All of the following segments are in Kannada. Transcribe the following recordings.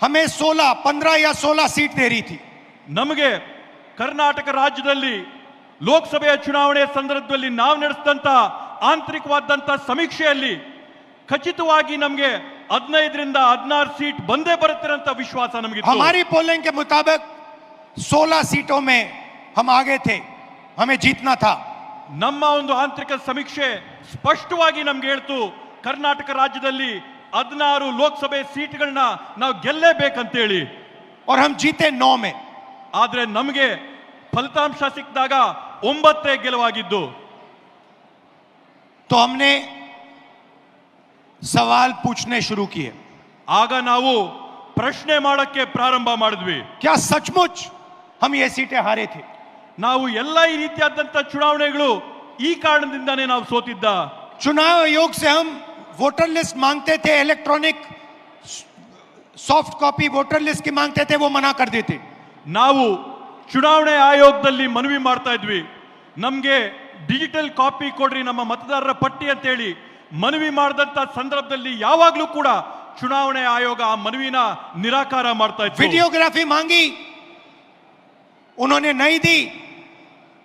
हमें 16 15 या 16 सीट दे रही थी ನಮಗೆ ಕರ್ನಾಟಕ ರಾಜ್ಯದಲ್ಲಿ ಲೋಕಸಭೆಯ ಚುನಾವಣೆ ಸಂದರ್ಭದಲ್ಲಿ ನಾವು ನಡೆಸಿದಂತ ಆಂತರಿಕವಾದಂತ ಸಮೀಕ್ಷೆಯಲ್ಲಿ ಖಚಿತವಾಗಿ ನಮಗೆ ಹದಿನೈದರಿಂದ ಹದಿನಾರು ಸೀಟ್ ಬಂದೇ ಬರುತ್ತೆ ಅಂತ ವಿಶ್ವಾಸ ನಮಗೆ हमारी पोलिंग के मुताबिक 16 सीटों में हम आगे थे हमें जीतना था ನಮ್ಮ ಒಂದು ಆಂತರಿಕ ಸಮೀಕ್ಷೆ ಸ್ಪಷ್ಟವಾಗಿ ನಮ್ಗೆ ಹೇಳ್ತು ಕರ್ನಾಟಕ ರಾಜ್ಯದಲ್ಲಿ ಹದಿನಾರು ಲೋಕಸಭೆ ಸೀಟ್ಗಳನ್ನ ನಾವು ಗೆಲ್ಲೇಬೇಕಂತೇಳಿ और हम जीते नौ में ಆದ್ರೆ ನಮಗೆ ಫಲಿತಾಂಶ ಸಿಕ್ಕಿದಾಗ ಒಂಬತ್ತೇ ಗೆಲುವಾಗಿದ್ದು तो हमने सवाल पूछने शुरू किए ಆಗ ನಾವು ಪ್ರಶ್ನೆ ಮಾಡಕ್ಕೆ ಪ್ರಾರಂಭ ಮಾಡಿದ್ವಿ क्या सचमुच हम ये सीटें हारे थे ನಾವು ಎಲ್ಲ ಈ ರೀತಿಯಾದಂತ ಚುನಾವಣೆಗಳು ಈ ಕಾರಣದಿಂದಾನೇ ನಾವು ಸೋತಿದ್ದ चुनाव आयोग से हम वोटर लिस्ट मांगते थे electronic soft copy voter list की मांगते थे वो मना कर देते ನಾವು ಚುನಾವಣೆ ಆಯೋಗದಲ್ಲಿ ಮನವಿ ಮಾಡ್ತಾ ಇದ್ವಿ ನಮಗೆ ಡಿಜಿಟಲ್ ಕಾಪಿ ಕೊಡ್ರಿ ನಮ್ಮ ಮತದಾರರ ಪಟ್ಟಿ ಅಂತೇಳಿ ಮನವಿ ಮಾಡಿದಂತ ಸಂದರ್ಭದಲ್ಲಿ ಯಾವಾಗ್ಲೂ ಕೂಡ ಚುನಾವಣೆ ಆಯೋಗ ಆ ಮನವಿನ ನಿರಾಕಾರ ಮಾಡ್ತಾ ಇತ್ತು वीडियोग्राफी मांगी उन्होंने नहीं दी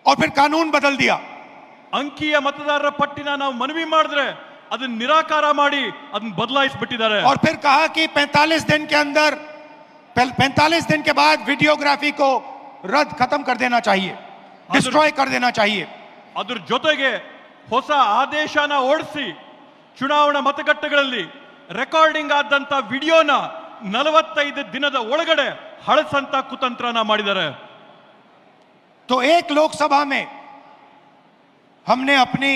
और फिर कानून बदल दिया ಅಂಕಿಯ ಮತದಾರರ ಪಟ್ಟಿನ ನಾವು ಮನವಿ ಮಾಡಿದ್ರೆ ಅದನ್ನ ನಿರಾಕಾರ ಮಾಡಿ ಅದನ್ನ ಬದಲಾಯಿಸ್ಬಿಟ್ಟಿದ್ದಾರೆ और फिर कहा कि 45 दिन के अंदर 45 दिन के बाद वीडियोग्राफी को रद्द खत्म कर देना चाहिए डिस्ट्रॉय कर देना चाहिए ಅದ್ರ ಜೊತೆಗೆ ಹೊಸ ಆದೇಶನ ಓಡಿಸಿ ಚುನಾವಣಾ ಮತಗಟ್ಟೆಗಳಲ್ಲಿ ರೆಕಾರ್ಡಿಂಗ್ ಆದಂತ ವಿಡಿಯೋನ ನಲವತ್ತೈದು ದಿನದ ಒಳಗಡೆ ಹಳಸಂತ ಕುತಂತ್ರನ ಮಾಡಿದ್ದಾರೆ तो एक लोकसभा में हमने अपनी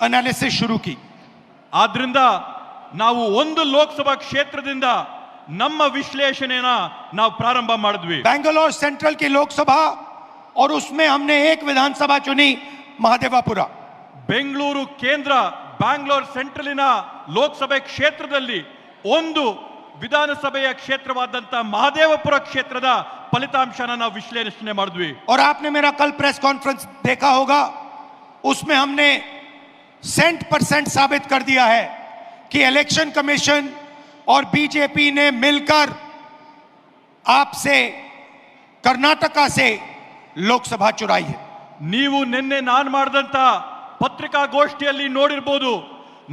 एनालिसिस शुरू की ಆದ್ರಿಂದ ನಾವು ಒಂದು ಲೋಕಸಭಾ ಕ್ಷೇತ್ರದಿಂದ ನಮ್ಮ ವಿಶ್ಲೇಷಣೆನ ನಾವು ಪ್ರಾರಂಭ ಮಾಡಿದ್ವಿ बैंगलोर सेंट्रल की लोकसभा और उसमें हमने एक विधानसभा चुनी महादेवापुरा ಬೆಂಗಳೂರು ಕೇಂದ್ರ ಬ್ಯಾಂಗ್ಳೂರ್ ಸೆಂಟ್ರಲಿನ ಲೋಕಸಭೆ ಕ್ಷೇತ್ರದಲ್ಲಿ ಒಂದು ವಿಧಾನಸಭೆಯ ಕ್ಷೇತ್ರವಾದಂತ ಮಹದೇವಪುರ ಕ್ಷೇತ್ರದ ಫಲಿತಾಂಶನ ನಾವು ವಿಶ್ಲೇಷಣೆ ಮಾಡಿದ್ವಿ और आपने मेरा कल प्रेस कॉन्फ्रेंस देखा होगा उसमें हमने सेंट परसेंट साबित कर दिया है कि इलेक्शन कमीशन और बीजेपी ने मिलकर आपसे कर्नाटका से लोकसभा चुराई है ನೀವು ನಿನ್ನೆ ನಾನು ಮಾಡಿದಂತ ಪತ್ರಿಕಾಗೋಷ್ಠಿಯಲ್ಲಿ ನೋಡಿರ್ಬೋದು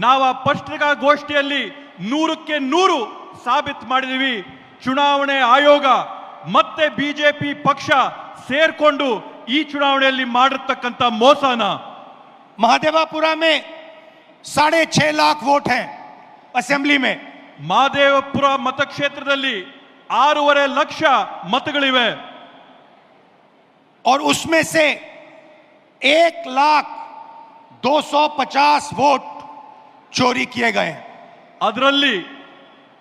ನಾವು ಆ ಪತ್ರಿಕಾಗೋಷ್ಠಿಯಲ್ಲಿ ನೂರಕ್ಕೆ ನೂರು ಸಾಬೀತು ಮಾಡಿದೀವಿ ಚುನಾವಣೆ ಆಯೋಗ ಮತ್ತೆ ಬಿಜೆಪಿ ಪಕ್ಷ ಸೇರ್ಕೊಂಡು ಈ ಚುನಾವಣೆಯಲ್ಲಿ ಮಾಡಿರ್ತಕ್ಕಂಥ ಮೋಸನ महादेवापुरा में साढ़े छह लाख वोट हैं असेंबली में ಮಹದೇವಪುರ ಮತಕ್ಷೇತ್ರದಲ್ಲಿ ಆರೂವರೆ ಲಕ್ಷ ಮತಗಳಿವೆ और उसमें से एक लाख दो सौ पचास वोट चोरी किए गए हैं ಅದರಲ್ಲಿ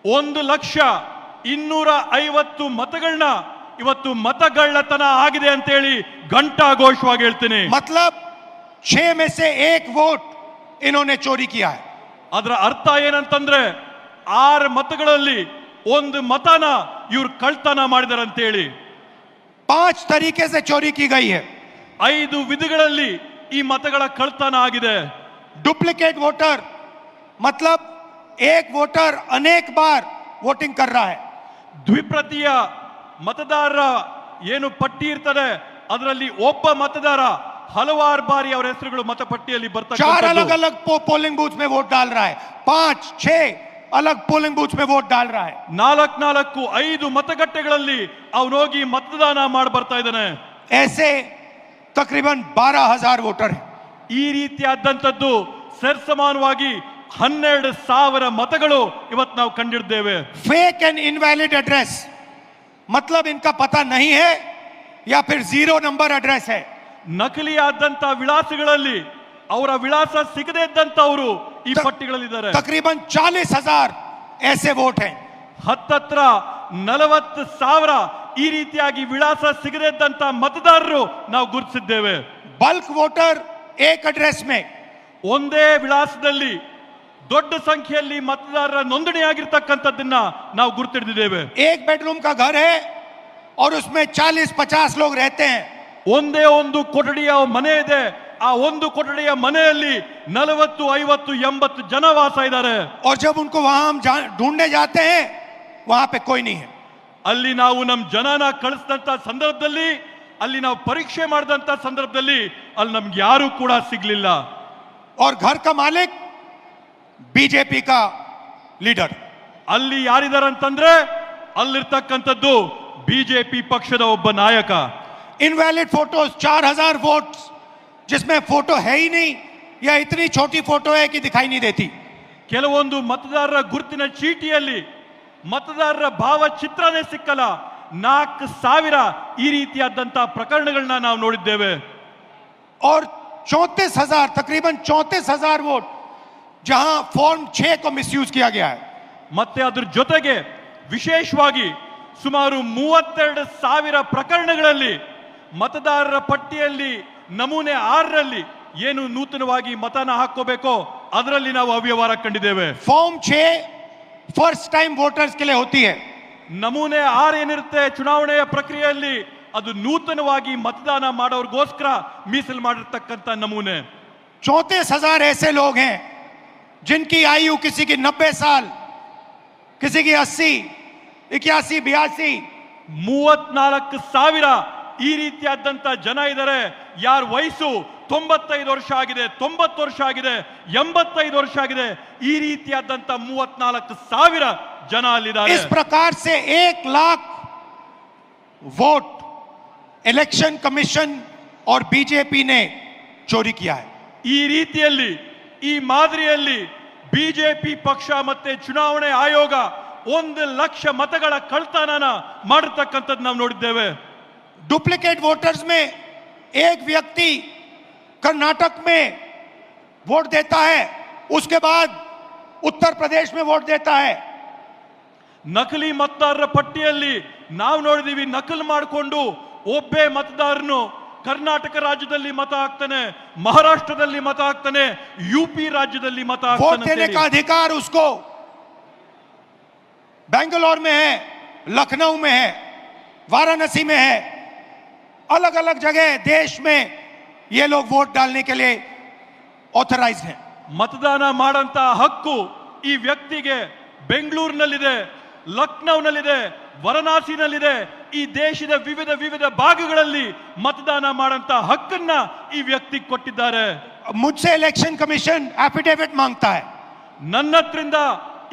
ಒಂದು ಲಕ್ಷ ಇನ್ನೂರ ಐವತ್ತು ಮತಗಳನ್ನ ಇವತ್ತು ಮತಗಳ್ಳತನ ಆಗಿದೆ ಅಂತೇಳಿ ಘಂಟಾಘೋಷವಾಗಿ ಹೇಳ್ತೀನಿ मतलब छह में से एक वोट इन्होंने चोरी किया है ಅದರ ಅರ್ಥ ಏನಂತಂದ್ರೆ ಆರು ಮತಗಳಲ್ಲಿ ಒಂದು ಮತನ ಇವ್ರು ಕಳ್ತನ ಮಾಡಿದಾರೆ ಅಂತೇಳಿ पांच तरीके से चोरी की गई है ಐದು ವಿಧಗಳಲ್ಲಿ ಈ ಮತಗಳ ಕಳ್ತನ ಆಗಿದೆ डुप्लीकेट वोटर मतलब एक वोटर अनेक बार वोटिंग कर रहा है ದ್ವಿಪ್ರತಿಯ ಮತದಾರರ ಏನು ಪಟ್ಟಿ ಇರ್ತದೆ ಅದರಲ್ಲಿ ಒಬ್ಬ ಮತದಾರ ಹಲವಾರು ಬಾರಿ ಅವರ ಹೆಸರುಗಳು ಮತಪಟ್ಟಿಯಲ್ಲಿ चार अलग ಬರ್ತಕ್ಕಂಥದ್ದು अलग पो, पोलिंग बूथ में वोट डाल रहा है पांच छह अलग पोलिंग बूथ में वोट डाल रहा है ನಾಲ್ಕ್ ನಾಲ್ಕು ಐದು ಮತಗಟ್ಟೆಗಳಲ್ಲಿ ಅವನೋಗಿ ಮತದಾನ ಮಾಡಿ ಬರ್ತಾ ಇದ್ದಾನೆ ऐसे तकरीबन बारह हजार वोटर हैं ಈ ರೀತಿಯಾದಂಥದ್ದು ಸರ್ಸಮಾನವಾಗಿ ಹನ್ನೆರಡು ಸಾವಿರ ಮತಗಳು ಇವತ್ತು ನಾವು ಕಂಡಿದ್ದೇವೆ फेक एंड इनवैलिड एड्रेस मतलब इनका पता नहीं है या फिर जीरो नंबर एड्रेस है ನಕಲಿಯಾದಂತ ವಿಳಾಸಗಳಲ್ಲಿ ಅವರ ವಿಳಾಸ ಸಿಗದೇ ಇದ್ದಂತವರು ಈ ತ- ಪಟ್ಟಿಗಳಲ್ಲಿದ್ದಾರೆ तकरीबन चालीस हजार ऐसे वोट हैं ಹತ್ತತ್ರ ನಲವತ್ತು ಸಾವಿರ ಈ ರೀತಿಯಾಗಿ ವಿಳಾಸ ಸಿಗದೇ ಇದ್ದಂತ ಮತದಾರರು ನಾವು ಗುರುತಿಸಿದ್ದೇವೆ बल्क वोटर एक एड्रेस में ಒಂದೇ ವಿಳಾಸದಲ್ಲಿ ದೊಡ್ಡ ಸಂಖ್ಯೆಯಲ್ಲಿ ಮತದಾರರ ನೋಂದಣಿಯಾಗಿರ್ತಕ್ಕಂಥದ್ದನ್ನ ನಾವು ಗುರುತಿಡಿದ್ದೇವೆ एक बेडरूम का घर है और उसमें चालीस पचास लोग रहते हैं ಒಂದೇ ಒಂದು ಕೊಠಡಿಯ ಮನೆ ಇದೆ ಆ ಒಂದು ಕೊಠಡಿಯ ಮನೆಯಲ್ಲಿ ನಲವತ್ತು ಐವತ್ತು ಎಂಬತ್ತು ಜನ ವಾಸ ಇದ್ದಾರೆ और जब उनको वहां हम जा- ढूंढने जाते हैं वहां पे कोई नहीं है ಅಲ್ಲಿ ನಾವು ನಮ್ಮ ಜನನ ಕಳಿಸಿದಂತ ಸಂದರ್ಭದಲ್ಲಿ ಅಲ್ಲಿ ನಾವು ಪರೀಕ್ಷೆ ಮಾಡಿದಂತ ಸಂದರ್ಭದಲ್ಲಿ ಅಲ್ಲಿ ನಮ್ಗೆ ಯಾರು ಕೂಡ ಸಿಗ್ಲಿಲ್ಲ और घर का मालिक बीजेपी का लीडर ಅಲ್ಲಿ ಯಾರಿದಾರಂತಂದ್ರೆ ಅಲ್ಲಿರ್ತಕ್ಕಂಥದ್ದು ಬಿಜೆಪಿ ಪಕ್ಷದ ಒಬ್ಬ ನಾಯಕ इनवैलिड फोटोज चार हजार वोट जिसमें फोटो है ही नहीं या इतनी छोटी फोटो है कि दिखाई नहीं देती ಕೆಲವೊಂದು ಮತದಾರರ ಗುರುತಿನ ಚೀಟಿಯಲ್ಲಿ ಮತದಾರರ ಭಾವಚಿತ್ರನೇ ಸಿಕ್ಕಲ್ಲ ನಾಲ್ಕು ಸಾವಿರ ಈ ರೀತಿಯಾದಂತಹ ಪ್ರಕರಣಗಳನ್ನ ನಾವು ನೋಡಿದ್ದೇವೆ और चौंतीस हजार तकरीबन चौंतीस हजार वोट जहां फॉर्म छह को मिसयूज किया गया है ಮತ್ತೆ ಅದ್ರ ಜೊತೆಗೆ ವಿಶೇಷವಾಗಿ ಸುಮಾರು ಮೂವತ್ತೆರಡು ಸಾವಿರ ಪ್ರಕರಣಗಳಲ್ಲಿ ಮತದಾರರ ಪಟ್ಟಿಯಲ್ಲಿ ನಮೂನೆ ಆರರಲ್ಲಿ ಏನು ನೂತನವಾಗಿ ಮತನ ಹಾಕೋಬೇಕೋ ಅದರಲ್ಲಿ ನಾವು ಅವ್ಯವಹಾರ ಕಂಡಿದ್ದೇವೆ फॉर्म छह फर्स्ट टाइम वोटर्स के लिए होती है ನಮೂನೆ ಆರ್ ಏನಿರುತ್ತೆ ಚುನಾವಣೆಯ ಪ್ರಕ್ರಿಯೆಯಲ್ಲಿ ಅದು ನೂತನವಾಗಿ ಮತದಾನ ಮಾಡೋರ್ಗೋಸ್ಕರ ಮೀಸಲು ಮಾಡಿರ್ತಕ್ಕಂಥ ನಮೂನೆ चौंतीस हजार ऐसे लोग हैं जिनकी आयु किसी की नब्बे साल किसी की अस्सी इक्यासी बयासी ಮೂವತ್ನಾಲ್ಕು ಸಾವಿರ ಈ ರೀತಿಯಾದಂತ ಜನ ಇದ್ದಾರೆ ಯಾರ ವಯಸ್ಸು ತೊಂಬತ್ತೈದು ವರ್ಷ ಆಗಿದೆ ತೊಂಬತ್ತು ವರ್ಷ ಆಗಿದೆ ಎಂಬತ್ತೈದು ವರ್ಷ ಆಗಿದೆ ಈ ರೀತಿಯಾದಂತ ಮೂವತ್ನಾಲ್ಕು ಸಾವಿರ ಜನ ಅಲ್ಲಿದ್ದಾರೆ इस प्रकार से एक लाख वोट इलेक्शन कमीशन और बीजेपी ने चोरी किया है ಈ ರೀತಿಯಲ್ಲಿ ಈ ಮಾದರಿಯಲ್ಲಿ ಬಿಜೆಪಿ ಪಕ್ಷ ಮತ್ತೆ ಚುನಾವಣೆ ಆಯೋಗ ಒಂದು ಲಕ್ಷ ಮತಗಳ ಕಳ್ತನನ ಮಾಡಿರ್ತಕ್ಕಂಥದ್ದು ನಾವು ನೋಡಿದ್ದೇವೆ डुप्लीकेट वोटर्स में एक व्यक्ति कर्नाटक में वोट देता है उसके बाद उत्तर प्रदेश में वोट देता है ನಕಲಿ ಮತದಾರರ ಪಟ್ಟಿಯಲ್ಲಿ ನಾವು ನೋಡಿದೀವಿ ನಕಲು ಮಾಡಿಕೊಂಡು ಒಬ್ಬೇ ಮತದಾರನು ಕರ್ನಾಟಕ ರಾಜ್ಯದಲ್ಲಿ ಮತ ಹಾಕ್ತಾನೆ ಮಹಾರಾಷ್ಟ್ರದಲ್ಲಿ ಮತ ಹಾಕ್ತಾನೆ ಯು ಪಿ ರಾಜ್ಯದಲ್ಲಿ ಮತ वोट ಹಾಕ್ತಾನೆ देने ಅಂತೇಳಿ. का अधिकार उसको बेंगलोर में है लखनऊ में है वाराणसी में है अलग अलग जगह देश में ये लोग वोट डालने के लिए ऑथराइज हैं ಮತದಾನ ಮಾಡಂತ ಹಕ್ಕು ಈ ವ್ಯಕ್ತಿಗೆ ಬೆಂಗಳೂರಿನಲ್ಲಿದೆ ಲಕ್ನೌನಲ್ಲಿದೆ ವಾರಣಾಸಿನಲ್ಲಿದೆ ಈ ದೇಶದ ವಿವಿಧ ವಿವಿಧ ಭಾಗಗಳಲ್ಲಿ ಮತದಾನ ಮಾಡಂತ ಹಕ್ಕನ್ನ ಈ ವ್ಯಕ್ತಿ ಕೊಟ್ಟಿದ್ದಾರೆ मुझसे इलेक्शन कमीशन एफिडेविट मांगता है ನನ್ನ ಹತ್ರಿಂದ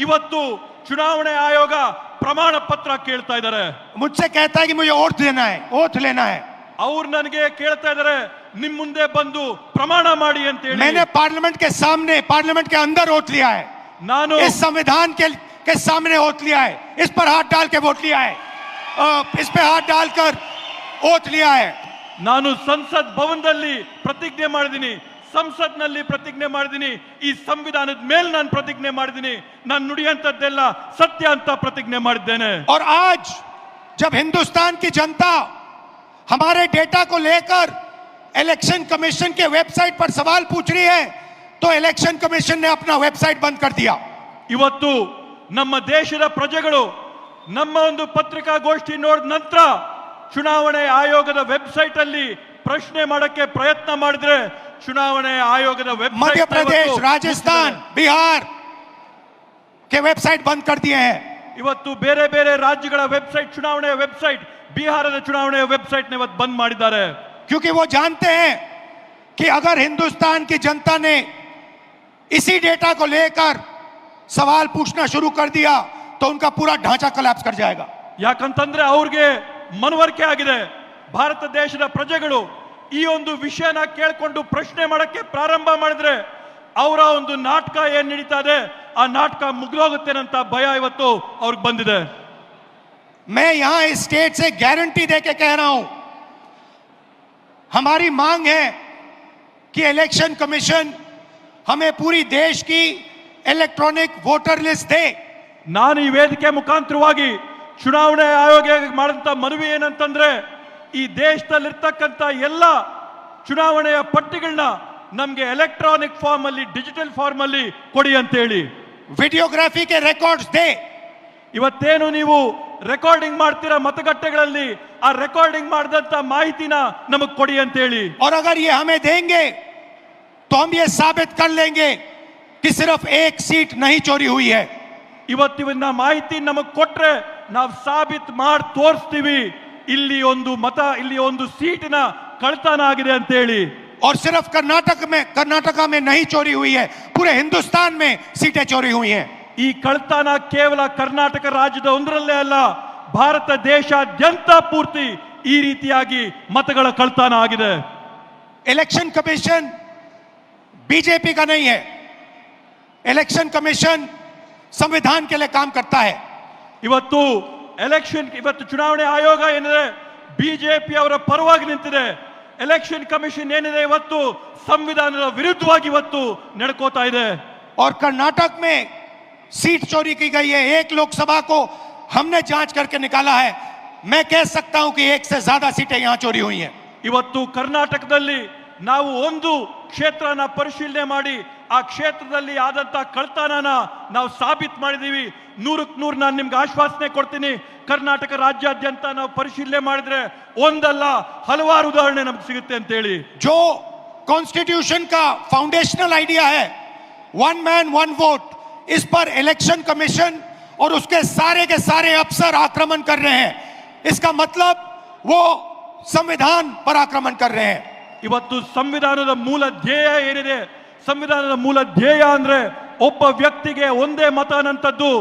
ಇವತ್ತು ಚುನಾವಣೆ ಆಯೋಗ ಪ್ರಮಾಣ ಪತ್ರ ಕೇಳ್ತಾ ಇದ್ದಾರೆ मुझसे कहता है कि मुझे ओथ देना है ओथ लेना है ಅವ್ರು ನನಗೆ ಕೇಳ್ತಾ ಇದ್ದಾರೆ ನಿಮ್ ಮುಂದೆ ಬಂದು ಪ್ರಮಾಣ ಮಾಡಿ ಅಂತ ಹೇಳಿ मैंने पार्लियामेंट के सामने पार्लियामेंट के अंदर ओथ लिया है ನಾನು इस संविधान के के सामने ओथ लिया है इस पर हाथ डाल के वोट लिया है अ, इस पे हाथ डालकर ओथ लिया है ನಾನು ಸಂಸತ್ ಭವನದಲ್ಲಿ ಪ್ರತಿಜ್ಞೆ ಮಾಡಿದ್ದೀನಿ ಸಂಸತ್ನಲ್ಲಿ ಪ್ರತಿಜ್ಞೆ ಮಾಡಿದ್ದೀನಿ ಈ ಸಂವಿಧಾನದ ಮೇಲೆ ನಾನು ಪ್ರತಿಜ್ಞೆ ಮಾಡಿದ್ದೀನಿ ನಾನು ನುಡಿಯಂತದ್ದೆಲ್ಲ ಸತ್ಯ ಅಂತ ಪ್ರತಿಜ್ಞೆ ಮಾಡಿದ್ದೇನೆ और आज जब हिंदुस्तान की जनता हमारे डेटा को लेकर इलेक्शन कमीशन के वेबसाइट पर सवाल पूछ रही है तो इलेक्शन कमीशन ने अपना वेबसाइट बंद कर दिया ಇವತ್ತು ನಮ್ಮ ದೇಶದ ಪ್ರಜೆಗಳು ನಮ್ಮ ಒಂದು ಪತ್ರಿಕಾಗೋಷ್ಠಿ ನೋಡಿದ ನಂತರ ಚುನಾವಣೆ ಆಯೋಗದ ವೆಬ್ಸೈಟ್ ಅಲ್ಲಿ ಪ್ರಶ್ನೆ ಮಾಡಕ್ಕೆ ಪ್ರಯತ್ನ ಮಾಡಿದ್ರೆ ಚುನಾವಣೆ ಆಯೋಗದ ವೆಬ್ಸೈಟ್ मध्य प्रदेश राजस्थान बिहार के वेबसाइट बंद कर दिए हैं ಇವತ್ತು ಬೇರೆ ಬೇರೆ ರಾಜ್ಯಗಳ ವೆಬ್ಸೈಟ್ ಚುನಾವಣೆಯ ವೆಬ್ಸೈಟ್ ಬಿಹಾರದ ಚುನಾವಣೆಯ ವೆಬ್ಸೈಟ್ ಇವತ್ತು ಬಂದ್ ಮಾಡಿದ್ದಾರೆ क्योंकि वो जानते हैं कि अगर हिंदुस्तान की जनता ने इसी डेटा को लेकर सवाल पूछना शुरू कर दिया तो उनका पूरा ढांचा कलैप्स कर जाएगा ಯಾಕಂತಂದ್ರೆ ಅವ್ರಿಗೆ ಮನವರಿಕೆ ಆಗಿದೆ ಭಾರತ ದೇಶದ ಪ್ರಜೆಗಳು ಈ ಒಂದು ವಿಷಯನ ಕೇಳ್ಕೊಂಡು ಪ್ರಶ್ನೆ ಮಾಡಕ್ಕೆ ಪ್ರಾರಂಭ ಮಾಡಿದ್ರೆ ಅವರ ಒಂದು ನಾಟಕ ಏನ್ ನಡೀತಾ ಇದೆ ಆ ನಾಟಕ ಮುಗ್ದೋಗುತ್ತೇನಂತ ಭಯ ಇವತ್ತು ಅವ್ರಿಗೆ ಬಂದಿದೆ मैं यहां इस स्टेट से गारंटी दे के कह रहा हूं हमारी मांग है कि इलेक्शन कमीशन हमें पूरी देश की इलेक्ट्रॉनिक वोटर लिस्ट दे ನಾನು ಈ ವೇದಿಕೆ ಮುಖಾಂತರವಾಗಿ ಚುನಾವಣೆ ಆಯೋಗ ಮಾಡಿದಂತ ಮನವಿ ಏನಂತಂದ್ರೆ ಈ ದೇಶದಲ್ಲಿರ್ತಕ್ಕಂಥ ಎಲ್ಲ ಚುನಾವಣೆಯ ಪಟ್ಟಿಗಳನ್ನ ನಮ್ಗೆ ಎಲೆಕ್ಟ್ರಾನಿಕ್ ಫಾರ್ಮ್ ಅಲ್ಲಿ ಡಿಜಿಟಲ್ ಫಾರ್ಮ್ ಅಲ್ಲಿ ಕೊಡಿ ಅಂತ ಹೇಳಿ वीडियोग्राफी के रिकॉर्ड्स दे ಇವತ್ತೇನು ನೀವು ರೆಕಾರ್ಡಿಂಗ್ ಮಾಡ್ತೀರಾ ಮತಗಟ್ಟೆಗಳಲ್ಲಿ ಆ ರೆಕಾರ್ಡಿಂಗ್ ಮಾಡಿದಂತ ಮಾಹಿತಿನ ನಮಗ್ ಕೊಡಿ ಅಂತ ಹೇಳಿ और अगर ये हमें देंगे तो हम ये साबित कर लेंगे कि सिर्फ एक सीट नहीं चोरी हुई है ಇವತ್ತಿವನ್ನ ಮಾಹಿತಿ ನಮಗ್ ಕೊಟ್ರೆ ನಾವು ಸಾಬೀತ್ ಮಾಡಿ ತೋರಿಸ್ತೀವಿ ಇಲ್ಲಿ ಒಂದು ಮತ ಇಲ್ಲಿ ಒಂದು ಸೀಟಿನ ಕಳ್ತನ ಆಗಿದೆ ಅಂತೇಳಿ और सिर्फ कर्नाटक में कर्नाटका में नहीं चोरी हुई है पूरे हिंदुस्तान में सीटें चोरी हुई हैं ಈ ಕಳ್ತನ ಕೇವಲ ಕರ್ನಾಟಕ ರಾಜ್ಯದ ಒಂದರಲ್ಲೇ ಅಲ್ಲ ಭಾರತ ದೇಶಾದ್ಯಂತ ಪೂರ್ತಿ ಈ ರೀತಿಯಾಗಿ ಮತಗಳ ಕಳ್ತನ ಆಗಿದೆ इलेक्शन कमीशन बीजेपी का नहीं है इलेक्शन कमीशन संविधान के लिए काम करता है ಇವತ್ತು ಎಲೆಕ್ಷನ್ ಇವತ್ತು ಚುನಾವಣೆ ಆಯೋಗ ಏನಿದೆ ಬಿಜೆಪಿ ಅವರ ಪರವಾಗಿ ನಿಂತಿದೆ ಎಲೆಕ್ಷನ್ ಕಮಿಷನ್ ಏನಿದೆ ಇವತ್ತು ಸಂವಿಧಾನದ ವಿರುದ್ಧವಾಗಿ ಇವತ್ತು ನಡ್ಕೋತಾ ಇದೆ और कर्नाटक में सीट चोरी की गई है एक लोकसभा को हमने जांच करके निकाला है मैं कह सकता हूं कि एक से ज्यादा सीटें यहां चोरी हुई हैं ಇವತ್ತು ಕರ್ನಾಟಕದಲ್ಲಿ ನಾವು ಒಂದು ಕ್ಷೇತ್ರನ ಪರಿಶೀಲನೆ ಮಾಡಿ ಆ ಕ್ಷೇತ್ರದಲ್ಲಿ ಆದಂತ ಕಳ್ತನನ ನಾವು ಸಾಬೀತ್ ಮಾಡಿದೀವಿ ನೂರಕ್ಕೆ ನೂರು ನಾನು ನಿಮ್ಗೆ ಆಶ್ವಾಸನೆ ಕೊಡ್ತೀನಿ ಕರ್ನಾಟಕ ರಾಜ್ಯಾದ್ಯಂತ ನಾವು ಪರಿಶೀಲನೆ ಮಾಡಿದ್ರೆ ಒಂದಲ್ಲ ಹಲವಾರು ಉದಾಹರಣೆ ನಮ್ಗೆ ಸಿಗುತ್ತೆ ಅಂತೇಳಿ जो कॉन्स्टिट्यूशन का फाउंडेशनल आइडिया है वन मैन वन वोट इस पर इलेक्शन कमीशन और उसके सारे के सारे अफसर आक्रमण कर रहे हैं इसका मतलब वो संविधान पर आक्रमण कर रहे हैं ಇವತ್ತು ಸಂವಿಧಾನದ ಮೂಲ ಧ್ಯೇಯ ಏನಿದೆ ಸಂವಿಧಾನದ ಮೂಲ ಧ್ಯೇಯ ಅಂದ್ರೆ ಒಬ್ಬ ವ್ಯಕ್ತಿಗೆ ಒಂದೇ ಮತ ಅನ್ನಂಥದ್ದು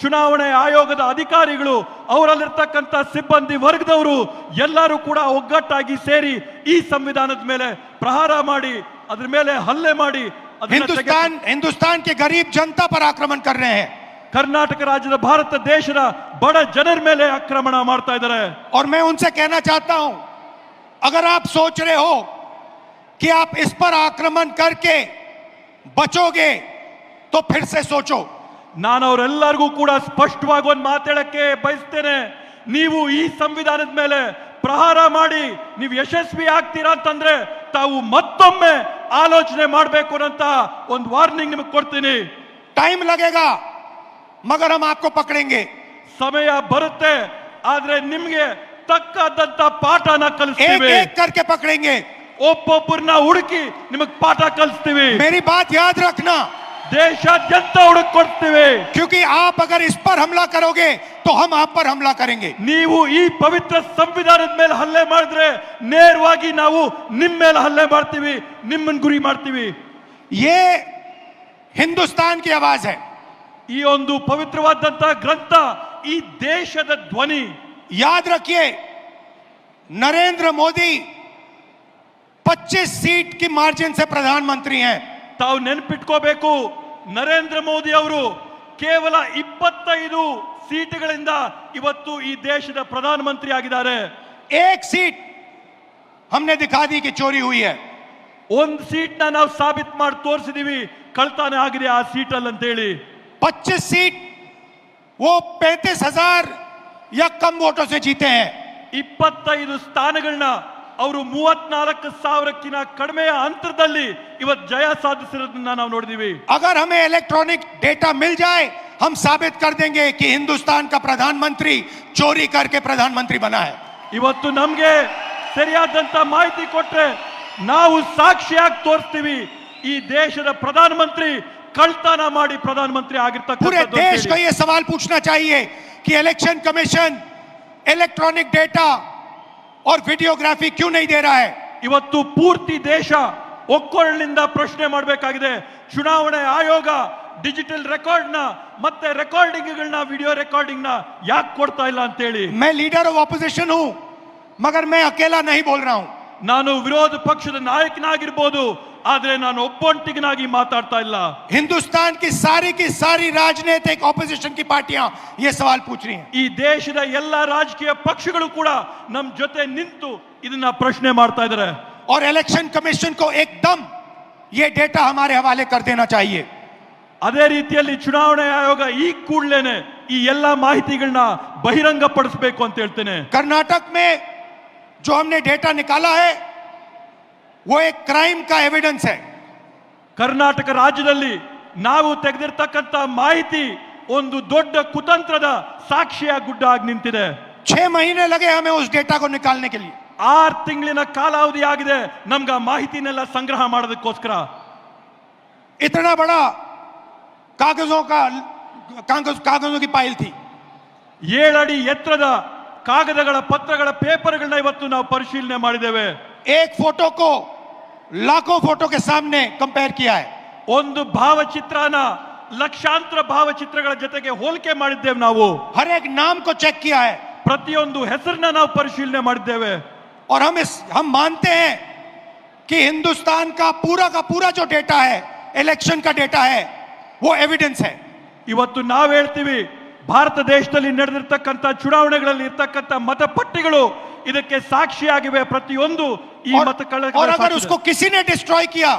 ಚುನಾವಣೆ ಆಯೋಗದ ಅಧಿಕಾರಿಗಳು ಅವರಲ್ಲಿರ್ತಕ್ಕಂಥ ಸಿಬ್ಬಂದಿ ವರ್ಗದವರು ಎಲ್ಲರೂ ಕೂಡ ಒಗ್ಗಟ್ಟಾಗಿ ಸೇರಿ ಈ ಸಂವಿಧಾನದ ಮೇಲೆ ಪ್ರಹಾರ ಮಾಡಿ ಅದ್ರ ಮೇಲೆ ಹಲ್ಲೆ ಮಾಡಿ ಅದನ್ನ ತೆಗೆ- हिंदुस्तान हिंदुस्तान के गरीब जनता पर आक्रमण कर रहे हैं ಕರ್ನಾಟಕ ರಾಜ್ಯದ ಭಾರತ ದೇಶದ ಬಡ ಜನರ ಮೇಲೆ ಆಕ್ರಮಣ ಮಾಡ್ತಾ ಇದ್ದಾರೆ और मैं उनसे कहना चाहता हूं अगर आप सोच रहे हो कि आप इस पर आक्रमण करके ಬಚೋಗೆ ತೋ ಫಿರ್ಸೆ ಸೋಚೋ ನಾನು ಅವರೆಲ್ಲರಿಗೂ ಕೂಡ ಸ್ಪಷ್ಟವಾಗಿ ಒಂದು ಮಾತಾಡಕ್ಕೆ ಬಯಸ್ತೇನೆ. ನೀವು ಈ ಸಂವಿಧಾನದ ಮೇಲೆ ಪ್ರಹಾರ ಮಾಡಿ ನೀವು ಯಶಸ್ವಿ ಆಗ್ತೀರಾ ಅಂತಂದ್ರೆ ತಾವು ಮತ್ತೊಮ್ಮೆ ಆಲೋಚನೆ ಮಾಡಬೇಕು ಅಂತ ಒಂದು ವಾರ್ನಿಂಗ್ ನಿಮಗೆ ಕೊಡ್ತೀನಿ. ಟೈಮ್ ಲಗೇಗ ಮಗರ ಮಾಕು ಪಕಡೆಂಗೆ ಸಮಯ ಬರುತ್ತೆ ಆದ್ರೆ ನಿಮಗೆ ತಕ್ಕದಂತ ಪಾಠನ ಕಲಿಸ್ತೇವೆ. ಕರ್ಕೆ ಪಕಡೆಂಗೆ ಒಬ್ಬೊಬ್ಬರನ್ನ ಹುಡುಕಿ ನಿಮಗ್ ಪಾಠ ಕಲಿಸ್ತೀವಿ मेरी बात याद रखना ದೇಶಾದ್ಯಂತ ಹುಡುಕ್ ಕೊಡ್ತೀವಿ क्योंकि आप अगर इस पर हमला करोगे तो हम आप पर हमला करेंगे ನೀವು ಈ ಪವಿತ್ರ ಸಂವಿಧಾನದ ಮೇಲೆ ಹಲ್ಲೆ ಮಾಡಿದ್ರೆ ನೇರವಾಗಿ ನಾವು ನಿಮ್ಮ ಮೇಲೆ ಹಲ್ಲೆ ಮಾಡ್ತೀವಿ ನಿಮ್ಮನ್ನ ಗುರಿ ಮಾಡ್ತೀವಿ ये हिंदुस्तान की आवाज है ಈ ಒಂದು ಪವಿತ್ರವಾದಂತಹ ಗ್ರಂಥ ಈ ದೇಶದ ಧ್ವನಿ याद रखिए नरेंद्र मोदी 25 सीट की मार्जिन से प्रधानमंत्री हैं ತಾವು ನೆನ್ಪಿಟ್ಕೋಬೇಕು ನರೇಂದ್ರ ಮೋದಿ ಅವರು ಕೇವಲ ಇಪ್ಪತ್ತೈದು ಸೀಟುಗಳಿಂದ ಇವತ್ತು ಈ ದೇಶದ ಪ್ರಧಾನಮಂತ್ರಿ ಆಗಿದ್ದಾರೆ एक सीट हमने दिखा दी कि चोरी हुई है ಒಂದ್ ಸೀಟ್ ನ ನಾವು ಸಾಬೀತ್ ಮಾಡಿ ತೋರಿಸಿದೀವಿ ಕಳ್ತಾನೆ ಆಗಿದೆ ಆ ಸೀಟಲ್ಲಿ ಅಂತೇಳಿ 25 सीट वो पैंतीस हजार या कम वोटों से जीते हैं ಇಪ್ಪತ್ತೈದು ಸ್ಥಾನಗಳನ್ನ ಅವರು ಮೂವತ್ನಾಲ್ಕು ಸಾವಿರಕ್ಕಿಂತ ಕಡಿಮೆಯ ಅಂತರದಲ್ಲಿ ಇವತ್ತು ಜಯ ಸಾಧಿಸಿರೋದನ್ನ ನಾವು ನೋಡಿದೀವಿ अगर हमें इलेक्ट्रॉनिक डेटा मिल जाए हम साबित कर देंगे कि हिंदुस्तान का प्रधानमंत्री चोरी करके प्रधानमंत्री बना है ಇವತ್ತು ನಮ್ಗೆ ಸರಿಯಾದಂತ ಮಾಹಿತಿ ಕೊಟ್ರೆ ನಾವು ಸಾಕ್ಷಿಯಾಗಿ ತೋರಿಸ್ತೀವಿ ಈ ದೇಶದ ಪ್ರಧಾನಮಂತ್ರಿ ಕಳ್ತನ ಮಾಡಿ ಪ್ರಧಾನಮಂತ್ರಿ पूरे ಆಗಿರ್ತಕ್ಕಂಥದ್ದು देश को ಅಂತೇಳಿ. ये सवाल पूछना चाहिए कि इलेक्शन कमीशन इलेक्ट्रॉनिक डेटा और वीडियोग्राफी क्यों नहीं दे रहा है ಇವತ್ತು ಪೂರ್ತಿ ದೇಶ ಒಕ್ಕೊರಳಿನಿಂದ ಪ್ರಶ್ನೆ ಮಾಡಬೇಕಾಗಿದೆ ಚುನಾವಣೆ ಆಯೋಗ ಡಿಜಿಟಲ್ ರೆಕಾರ್ಡ್ ನ ಮತ್ತೆ ರೆಕಾರ್ಡಿಂಗ್ಗಳನ್ನ ವಿಡಿಯೋ ರೆಕಾರ್ಡಿಂಗ್ ನ ಯಾಕೆ ಕೊಡ್ತಾ ಇಲ್ಲ ಅಂತೇಳಿ मैं लीडर ऑफ ऑपोजिशन हूं मगर मैं अकेला नहीं बोल रहा हूं ನಾನು ವಿರೋಧ ಪಕ್ಷದ ನಾಯಕನಾಗಿರ್ಬೋದು ಆದ್ರೆ ನಾನು ಒಬ್ಬೊಂಟಿಗನಾಗಿ ಮಾತಾಡ್ತಾ ಇಲ್ಲ हिंदुस्तान की सारी की सारी राजनीतिक ऑपोजिशन की पार्टियां ये सवाल पूछ रही हैं ಈ ದೇಶದ ಎಲ್ಲ ರಾಜಕೀಯ ಪಕ್ಷಗಳು ಕೂಡ ನಮ್ ಜೊತೆ ನಿಂತು ಇದನ್ನ ಪ್ರಶ್ನೆ ಮಾಡ್ತಾ ಇದ್ದಾರೆ और इलेक्शन कमीशन को एकदम ये डेटा हमारे हवाले कर देना चाहिए ಅದೇ ರೀತಿಯಲ್ಲಿ ಚುನಾವಣೆ ಆಯೋಗ ಈ ಕೂಡಲೇನೆ ಈ ಎಲ್ಲಾ ಮಾಹಿತಿಗಳನ್ನ ಬಹಿರಂಗ ಪಡಿಸಬೇಕು ಅಂತ ಹೇಳ್ತೇನೆ कर्नाटक में जो हमने डेटा निकाला है वो एक क्राइम का एविडेंस है ಕರ್ನಾಟಕ ರಾಜ್ಯದಲ್ಲಿ ನಾವು ತೆಗೆದಿರ್ತಕ್ಕಂಥ ಮಾಹಿತಿ ಒಂದು ದೊಡ್ಡ ಕುತಂತ್ರದ ಸಾಕ್ಷಿಯ ಗುಡ್ಡ ಆಗಿ ನಿಂತಿದೆ छह महीने लगे हमें उस डेटा को निकालने के लिए ಆರು ತಿಂಗಳಿನ ಕಾಲಾವಧಿ ಆಗಿದೆ ನಮ್ಗೆ ಆ ಮಾಹಿತಿನೆಲ್ಲ ಸಂಗ್ರಹ ಮಾಡೋದಕ್ಕೋಸ್ಕರ इतना बड़ा कागजों का कागज कागजों की पाइल थी ಏಳಡಿ ಎತ್ತರದ ಕಾಗದಗಳ ಪತ್ರಗಳ ಪೇಪರ್ಗಳನ್ನ ಇವತ್ತು ನಾವು ಪರಿಶೀಲನೆ ಮಾಡಿದ್ದೇವೆ एक फोटो को लाखों फोटो के सामने कंपेयर किया है ಒಂದು ಭಾವಚಿತ್ರನ ಲಕ್ಷಾಂತರ ಭಾವಚಿತ್ರಗಳ ಜೊತೆಗೆ ಹೋಲಿಕೆ ಮಾಡಿದ್ದೇವೆ ನಾವು हर एक नाम को चेक किया है ಪ್ರತಿಯೊಂದು ಹೆಸರನ್ನ ನಾವು ಪರಿಶೀಲನೆ ಮಾಡಿದ್ದೇವೆ और हम इस हम मानते हैं कि हिंदुस्तान का पूरा का पूरा जो डेटा है इलेक्शन का डेटा है वो एविडेंस है ಇವತ್ತು ನಾವು ಹೇಳ್ತೀವಿ ಭಾರತ ದೇಶದಲ್ಲಿ ನಡೆದಿರ್ತಕ್ಕಂಥ ಚುನಾವಣೆಗಳಲ್ಲಿ ಇರ್ತಕ್ಕಂಥ ಮತಪಟ್ಟಿಗಳು ಇದಕ್ಕೆ ಸಾಕ್ಷಿಯಾಗಿವೆ ಪ್ರತಿಯೊಂದು ಈ और, ಮತಗಳ और अगर उसको किसी ने डिस्ट्रॉय किया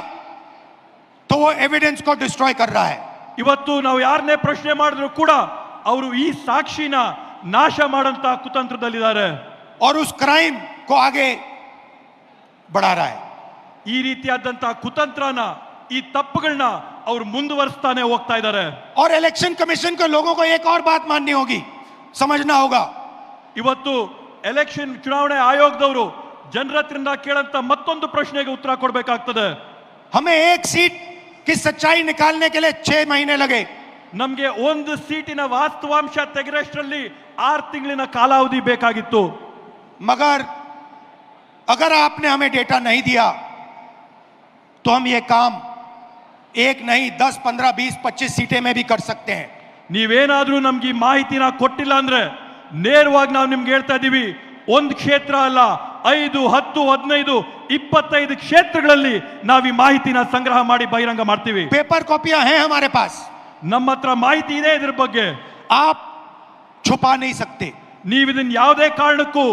तो वो एविडेंस को डिस्ट्रॉय कर रहा है ಇವತ್ತು ನಾವು ಯಾರನ್ನೇ ಪ್ರಶ್ನೆ ಮಾಡಿದ್ರು ಕೂಡ ಅವರು ಈ ಸಾಕ್ಷಿನ ನಾಶ ಮಾಡಂತ ಕುತಂತ್ರದಲ್ಲಿದ್ದಾರೆ और उस क्राइम को आगे बढ़ा रहा है ಈ ರೀತಿಯಾದಂತಹ ಕುತಂತ್ರನ ಈ ತಪ್ಪುಗಳನ್ನ ಅವರು ಮುಂದುವರಿಸ್ತಾನೆ ಹೋಗ್ತಾ ಇದ್ದಾರೆ और इलेक्शन कमीशन को लोगों को एक और बात माननी होगी समझना होगा ಇವತ್ತು ಎಲೆಕ್ಷನ್ ಚುನಾವಣೆ ಆಯೋಗದವರು ಜನರ ಹತ್ರದಿಂದ ಕೇಳಂತ ಮತ್ತೊಂದು ಪ್ರಶ್ನೆಗೆ ಉತ್ತರ ಕೊಡಬೇಕಾಗ್ತದೆ हमें एक सीट की सच्चाई निकालने के लिए छह महीने लगे ನಮ್ಗೆ ಒಂದು ಸೀಟಿನ ವಾಸ್ತವಾಂಶ ತೆಗೆರಷ್ಟರಲ್ಲಿ ಆರು ತಿಂಗಳಿನ ಕಾಲಾವಧಿ ಬೇಕಾಗಿತ್ತು मगर अगर आपने हमें डेटा नहीं दिया तो हम ये काम एक नहीं दस पंद्रह बीस पच्चीस सीटें में भी कर सकते हैं ನೀವೇನಾದ್ರೂ ನಮ್ಗೆ ಈ ಮಾಹಿತಿನ ಕೊಟ್ಟಿಲ್ಲ ಅಂದ್ರೆ ನೇರವಾಗಿ ನಾವು ನಿಮ್ಗೆ ಹೇಳ್ತಾ ಇದೀವಿ ಒಂದು ಕ್ಷೇತ್ರ ಅಲ್ಲ ಐದು ಹತ್ತು ಹದಿನೈದು ಇಪ್ಪತ್ತೈದು ಕ್ಷೇತ್ರಗಳಲ್ಲಿ ನಾವು ಈ ಮಾಹಿತಿನ ಸಂಗ್ರಹ ಮಾಡಿ ಬಹಿರಂಗ ಮಾಡ್ತೀವಿ पेपर कॉपियां हैं हमारे पास ನಮ್ಮ ಹತ್ರ ಮಾಹಿತಿ ಇದೆ ಇದ್ರ ಬಗ್ಗೆ आप छुपा नहीं सकते ನೀವು ಇದನ್ನ ಯಾವುದೇ ಕಾರಣಕ್ಕೂ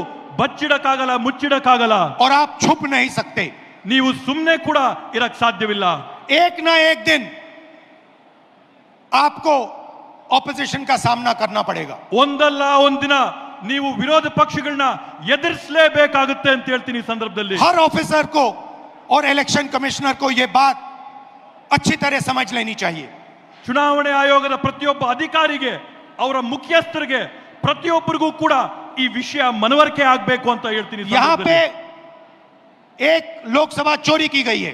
ಬಚ್ಚಿಡಕ್ಕಾಗಲ್ಲ ಮುಚ್ಚಿಡಕ್ಕಾಗಲ್ಲ और आप छुप नहीं सकते ನೀವು ಸುಮ್ಮನೆ ಕೂಡ ಇರಕ್ ಸಾಧ್ಯವಿಲ್ಲ एक ना एक दिन आपको ऑपोजिशन का सामना करना पड़ेगा ಒಂದಲ್ಲ ಒಂದಿನ ನೀವು ವಿರೋಧ ಪಕ್ಷಗಳನ್ನ ಎದುರಿಸಲೇಬೇಕಾಗುತ್ತೆ ಅಂತ ಹೇಳ್ತೀನಿ ಈ ಸಂದರ್ಭದಲ್ಲಿ हर ऑफिसर को और इलेक्शन कमिश्नर को यह बात अच्छी तरह समझ लेनी चाहिए ಚುನಾವಣೆ ಆಯೋಗದ ಪ್ರತಿಯೊಬ್ಬ ಅಧಿಕಾರಿಗೆ ಅವರ ಮುಖ್ಯಸ್ಥರಿಗೆ ಪ್ರತಿಯೊಬ್ಬರಿಗೂ ಕೂಡ ಈ ವಿಷಯ ಮನವರಿಕೆ ಆಗ್ಬೇಕು ಅಂತ ಹೇಳ್ತೀನಿ ಈ यहाँ पे ಸಂದರ್ಭದಲ್ಲಿ. एक लोकसभा चोरी की गई है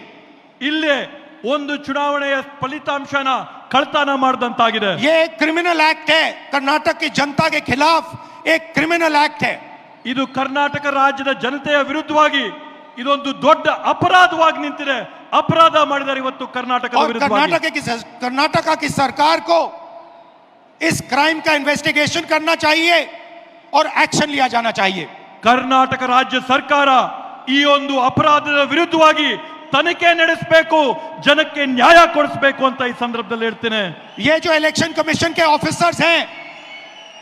ಇಲ್ಲೇ ಒಂದು ಚುನಾವಣೆಯ ಫಲಿತಾಂಶನ ಕಳ್ತನ ಮಾಡಿದಂತಾಗಿದೆ ये एक क्रिमिनल एक्ट है कर्नाटक की जनता के खिलाफ एक क्रिमिनल एक्ट है ಇದು ಕರ್ನಾಟಕ ರಾಜ್ಯದ ಜನತೆಯ ವಿರುದ್ಧವಾಗಿ ಇದೊಂದು ದೊಡ್ಡ ಅಪರಾಧವಾಗಿ ನಿಂತಿದೆ ಅಪರಾಧ ಮಾಡಿದ್ದಾರೆ ಇವತ್ತು ಕರ್ನಾಟಕದ और ವಿರುದ್ಧವಾಗಿ कर्नाटक की कर्नाटका की सरकार को इस क्राइम का इन्वेस्टिगेशन करना चाहिए और एक्शन लिया जाना चाहिए ಕರ್ನಾಟಕ ರಾಜ್ಯ ಸರ್ಕಾರ ಈ ಒಂದು ಅಪರಾಧದ ವಿರುದ್ಧವಾಗಿ ತನಿಖೆ ನಡೆಸಬೇಕು ಜನಕ್ಕೆ ನ್ಯಾಯ ಕೊಡಿಸಬೇಕು ಅಂತ ಈ ಸಂದರ್ಭದಲ್ಲಿ ಹೇಳ್ತೇನೆ ये जो इलेक्शन कमीशन के ऑफिसर्स हैं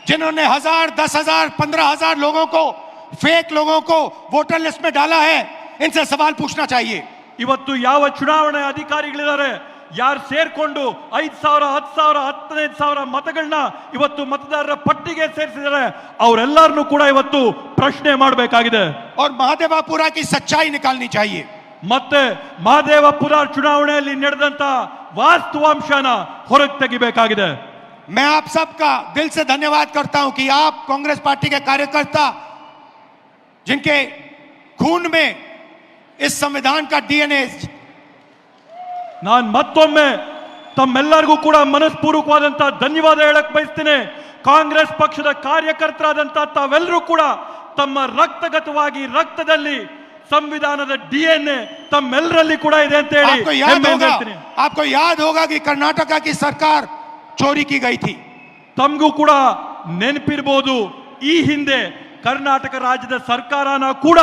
जिन्होंने हजार दस हजार पंद्रह हजार लोगों को फेक लोगों को वोटर लिस्ट में डाला है इनसे सवाल पूछना चाहिए ಇವತ್ತು ಯಾವ ಚುನಾವಣೆ ಅಧಿಕಾರಿಗಳಿದ್ದಾರೆ ಯಾರು ಸೇರ್ಕೊಂಡು ಐದ್ ಸಾವಿರ ಹತ್ತು ಸಾವಿರ ಹತ್ತೈದು ಸಾವಿರ ಮತಗಳನ್ನ ಇವತ್ತು ಮತದಾರರ ಪಟ್ಟಿಗೆ ಸೇರಿಸಿದ್ದಾರೆ ಅವರೆಲ್ಲರನ್ನೂ ಕೂಡ ಇವತ್ತು ಪ್ರಶ್ನೆ ಮಾಡಬೇಕಾಗಿದೆ और महादेवापुरा की सच्चाई निकालनी चाहिए ಮತ್ತೆ ಮಹದೇವಪುರ ಚುನಾವಣೆಯಲ್ಲಿ ನಡೆದಂತ ವಾಸ್ತವಾಂಶನ ಹೊರಗೆ ತೆಗಿಬೇಕಾಗಿದೆ मैं आप सबका दिल से धन्यवाद करता हूं कि आप कांग्रेस पार्टी के कार्यकर्ता जिनके खून में इस संविधान का डीएनए ನಾನು ಮತ್ತೊಮ್ಮೆ ತಮ್ಮೆಲ್ಲರಿಗೂ ಕೂಡ ಮನಸ್ಪೂರ್ವಕವಾದಂತ ಧನ್ಯವಾದ ಹೇಳಕ್ ಬಯಸ್ತೇನೆ ಕಾಂಗ್ರೆಸ್ ಪಕ್ಷದ ಕಾರ್ಯಕರ್ತರಾದಂತ ತಾವೆಲ್ಲರೂ ಕೂಡ ತಮ್ಮ ರಕ್ತಗತವಾಗಿ ರಕ್ತದಲ್ಲಿ ಸಂವಿಧಾನದ ಡಿ ಎನ್ ಎ ತಮ್ಮೆಲ್ಲರಲ್ಲಿ ಕೂಡ ಇದೆ ಅಂತ ಹೇಳಿ आपको याद ಹೆಮ್ಮೆಯಿಂದ होगा ಹೇಳ್ತೀನಿ आपको याद होगा कि कर्नाटका की सरकार चोरी की गई थी ತಮಗೂ ಕೂಡ ನೆನಪಿರ್ಬೋದು ಈ ಹಿಂದೆ ಕರ್ನಾಟಕ ರಾಜ್ಯದ ಸರ್ಕಾರನ ಕೂಡ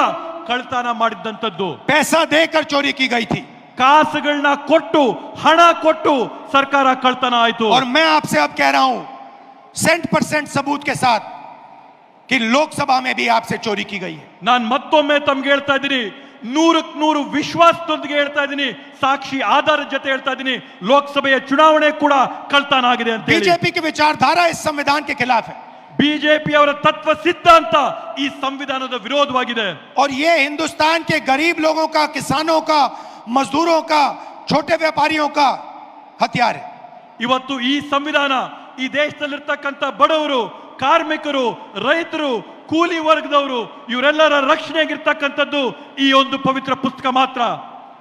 ಕಳ್ತನ ಮಾಡಿದ್ದಂಥದ್ದು पैसा देकर चोरी की गई थी ಕಾಸುಗಳನ್ನ ಕೊಟ್ಟು ಹಣ ಕೊಟ್ಟು ಸರ್ಕಾರ ಕಳ್ತನ ಆಯ್ತು और मैं आपसे अब कह रहा हूं सेंट परसेंट सबूत के साथ कि लोकसभा में भी आपसे चोरी की गई है ನಾನು ಮತ್ತೊಮ್ಮೆ ತಮ್ಗೆ ಹೇಳ್ತಾ ಇದ್ದೀನಿ ನೂರಕ್ ನೂರು ವಿಶ್ವಾಸದೊಂದಿಗೆ ಹೇಳ್ತಾ ಇದ್ದೀನಿ ಸಾಕ್ಷಿ ಆಧಾರದ ಜೊತೆ ಹೇಳ್ತಾ ಇದ್ದೀನಿ ಲೋಕಸಭೆಯ ಚುನಾವಣೆ ಕೂಡ ಕಳ್ತನ ಆಗಿದೆ ಅಂತ ಹೇಳಿ बीजेपी की विचारधारा इस संविधान के खिलाफ है ಬಿಜೆಪಿ ಅವರ ತತ್ವ ಸಿದ್ಧಾಂತ ಈ ಸಂವಿಧಾನದ ವಿರೋಧವಾಗಿದೆ और ये हिंदुस्तान के गरीब लोगों का किसानों का मजदूरों का छोटे व्यापारियों का हथियार है ಇವತ್ತು ಈ ಸಂವಿಧಾನ ಈ ದೇಶದಲ್ಲಿರ್ತಕ್ಕಂಥ ಬಡವರು ಕಾರ್ಮಿಕರು ರೈತರು ಕೂಲಿ ವರ್ಗದವರು ಇವರೆಲ್ಲರ ರಕ್ಷಣೆಗಿರ್ತಕ್ಕಂಥದ್ದು ಈ ಒಂದು ಪವಿತ್ರ ಪುಸ್ತಕ ಮಾತ್ರ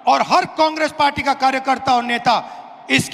और हर कांग्रेस पार्टी का कार्यकर्ता और नेता इस